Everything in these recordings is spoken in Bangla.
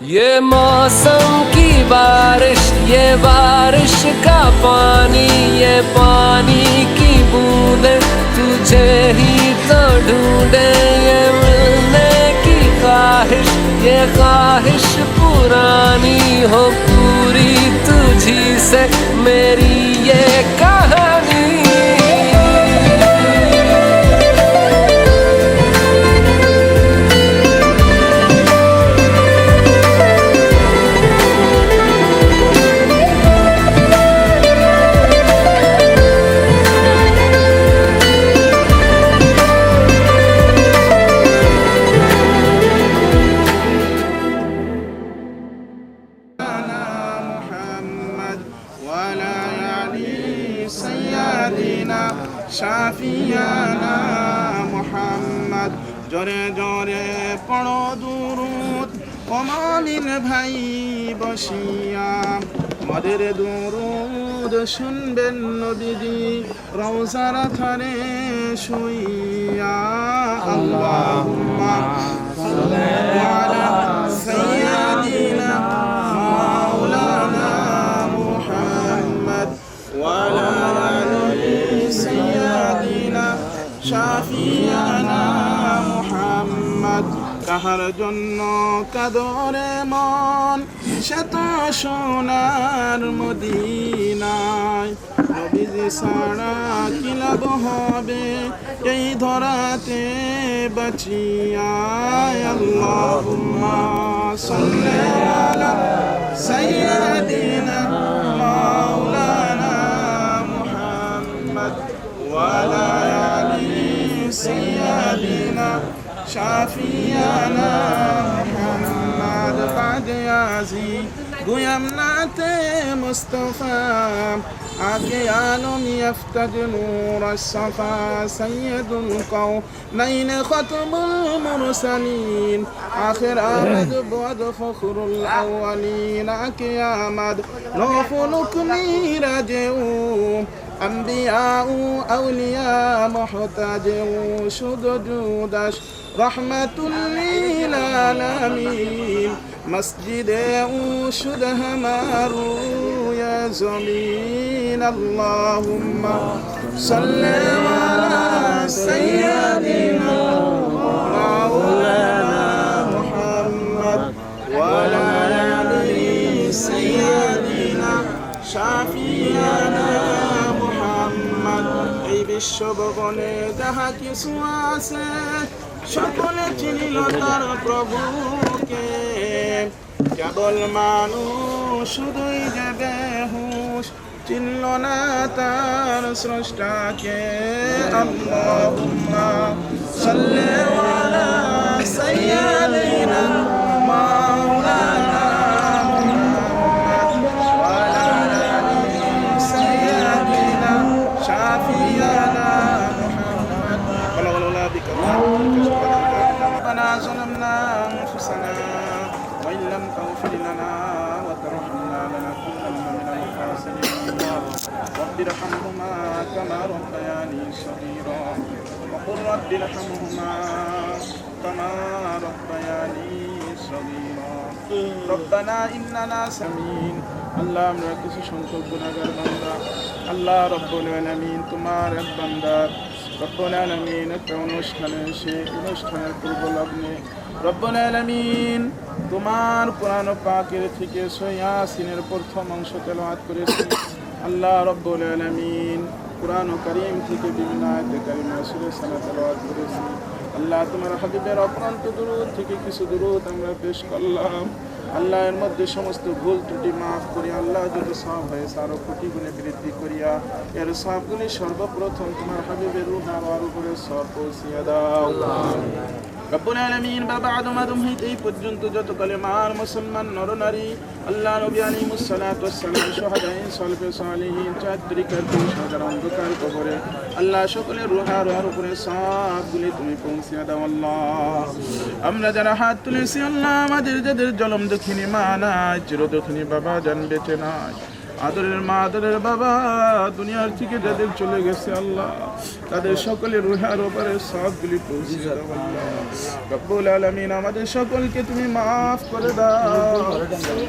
ये मौसम की बारिश, ये बारिश का पानी, ये पानी की बूंदे। तुझे ही तो ढूंढे, ये मिलने की ख्वाहिश, ये ख्वाहिश पुरानी हो पूरी तुझी से। मेरी ये कहानी জোরে, জরে পড়ো দুরুদ। কমালিন ভাই বসিয়া মদের দুরুদ শুনবেন নদীজি রৌসার থরে শুইয়া। আল্লাহুম্মা সাল্লি কাহার জন্য কাদরে মন, সে তো সোনার মদিনায়। নবীজি সারা কি হবে? এই ধরাতে বাঁচিয়া আল্লাহ সাল্লি আলা সাইয়্যিদিনা মাওলানা মুহাম্মদ ওয়ালা আলি সাইয়্যিদিনা شافينا محمد بعد يزيد قيمنات مصطفى أجيال يفتد نور الصفا سيد القوم نين ختم المرسلين آخر أمد بود فخر الأولين أكي أمد نوف نكني رجعوا أنبياء أولياء محتجوا شدود دش رحمة للعالمين مسجد أوشد همار يا زمين اللهم صل على سيدنا شافينا محمد. اي بالشبغ نده সকলে চিনিল তার প্রভুকে। কেবল মানুষ শুধুই যে বেহুশ, চিনল না তার স্রষ্টাকে। আল্লাহুম্মা সাল্লি رب ارحمهما كما ربياني صغيرا وقل رب ارحمهما كما ربياني صغيرا ربنا إننا سمين আল্লাহ আমরা কিছু সংখ্যক গুণাগার বান্দা আল্লাহ রব্বুল আলামিন তোমার এক বান্দার রব্বুল আলামিন একটা অনুষ্ঠানে এসে অনুষ্ঠানের পূর্ব লগ্নে রব্বুল আলামিন তোমার পুরাণ পাকের থেকে সয়াসিনের প্রথম অংশ তেলাওয়াত করেছি আল্লাহ রব্বুল আলামিন কোরআন করিম থেকে বিভিন্ন আল্লাহ তোমার হাবিবের অপ্রান্ত দূরত থেকে কিছু দূরত আমরা পেশ করলাম। আল্লাহ এর মধ্যে সমস্ত ভুল ত্রুটি মাফ করিয়া, আল্লাহ যত সব হয়েছে আরও কোটি গুণে বৃদ্ধি করিয়া, এর সবগুলি সর্বপ্রথম তোমার হাবিবের রুহ আমার উপরে সব পৌঁছিয়া দাও। রব্বুল আলামিন বাবা আদম আদম হইতে এই পর্যন্ত যত কালেমার মুসলমান নরনারী, আল্লাহ নবী ওয়াস সালাম, শুহাদায়ে সালফে সালিহিন চাতুরিকার হাজার অন্ধকার কবরে, আল্লাহ সকলের রুহা রুহার উপরে সবগুলি তুমি পৌঁছিয়া দাও, আল্লাহ। আমরা যারা হাত তুলেছি, আল্লাহ, আমাদের যাদের জলম দক্ষিণী মা নাই চির দক্ষিণী বাবা জান বেঁচে নাই। আদরের মা, আদরের বাবা, দুনিয়ার থেকে যাদের চলে গেছে আল্লাহ, তাদের সকলের রুহার ওপরে সবগুলি পৌঁছে রব্বুল আমাদের সকলকে তুমি মাফ করে দাও।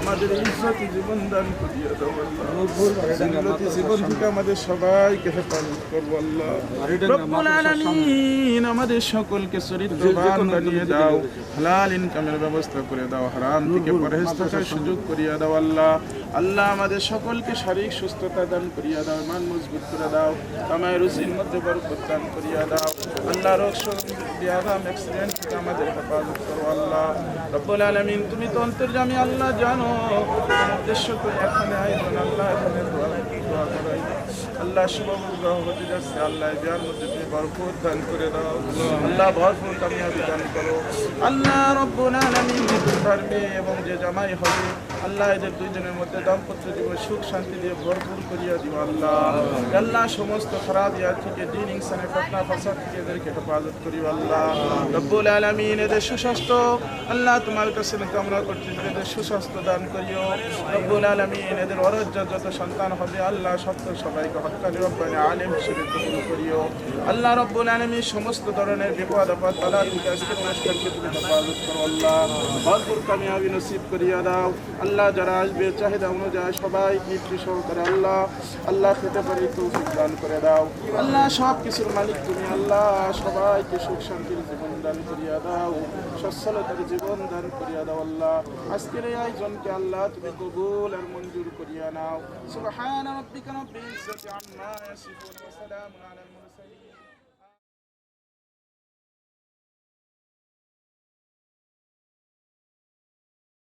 আমাদের জীবন দান জীবন থেকে আমাদের সবাইকে হেফাজত করব আল্লাহ। রব্বুল আমাদের সকলকে চরিত্রবান বানিয়ে দাও। হালাল ইনকামের ব্যবস্থা করে দাও। হারাম থেকে থাকার সুযোগ করিয়া দাও আল্লাহ। আল্লাহ আমাদের সকলকে শারীরিক সুস্থতা দান করিয়া দাও, মান মজবুত করে দাও, আমায় রুচির মধ্যে বরকত দান করিয়া দাও। আল্লাহ রোগ ব্যায়াম অ্যাক্সিডেন্ট থেকে আমাদের হেফাজত করো, আল্লাহ। রব্বুল আলামিন, তুমি তো অন্তর্জামী আল্লাহ জানো। উদ্দেশ্য করে এখানে আয়োজন, আল্লাহ এখানে আল্লাহ শুভ হতে যাচ্ছে, আল্লাহ বিয়ার মধ্যে তুমি ভরপুর দান করে দাও। আল্লাহ ভরপুর কামিয়াবি দান করো। আল্লাহ রব্বুল আলামিন যে দুর্গার এবং যে জামাই হবে, আল্লাহ এদের দুইজনের মধ্যে দাম্পত্য সুখ, শান্তি দিয়ে ভরপুর করিয়া দিও আল্লাহ। আল্লাহ সমস্ত খারাপ থেকে, দিন ফতনা ফাসাদ থেকে এদেরকে হেফাজত করিও আল্লাহ। রব্বুল আলামিন, এদের সুস্বাস্থ্য। আল্লাহ তোমার কাছে কামনা করছি এদের সুস্বাস্থ্য দান করিও। রব্বুল আলামিন, এদের অরজ্জার যত সন্তান হবে, আল্লাহ সত্য সবাইকে হক্কানি রব্বানি আলেম হিসেবে কবুল করিও। আল্লাহ রব্বুল আলামিন সমস্ত ধরনের বিপদ, আপদ, বাধা থেকে আজকে তুমি হেফাজত করো আল্লাহ। ভরপুর কামিয়াবি নসিব করিয়া দাও। আল্লাহ যারা আসবে, চাহিদা অনুযায়ী সবাই তৃপ্তি সহকারে আল্লাহ আল্লাহ খেতে পারি, তৌফিক দান করে দাও। আল্লাহ সব কিছুর মালিক তুমি। আল্লাহ সবাইকে সুখ শান্তির জীবন দান করিয়া দাও। সচ্ছলতার জীবন দান করিয়া দাও আল্লাহ। আজকের এই আয়োজনকে আল্লাহ তুমি কবুল আর মঞ্জুর করিয়া নাও। সুবহান রাব্বিকা রাব্বিল ইজ্জাতি আম্মা ইয়াসিফুন ওয়া সালামুন আলাল মুরসালিন।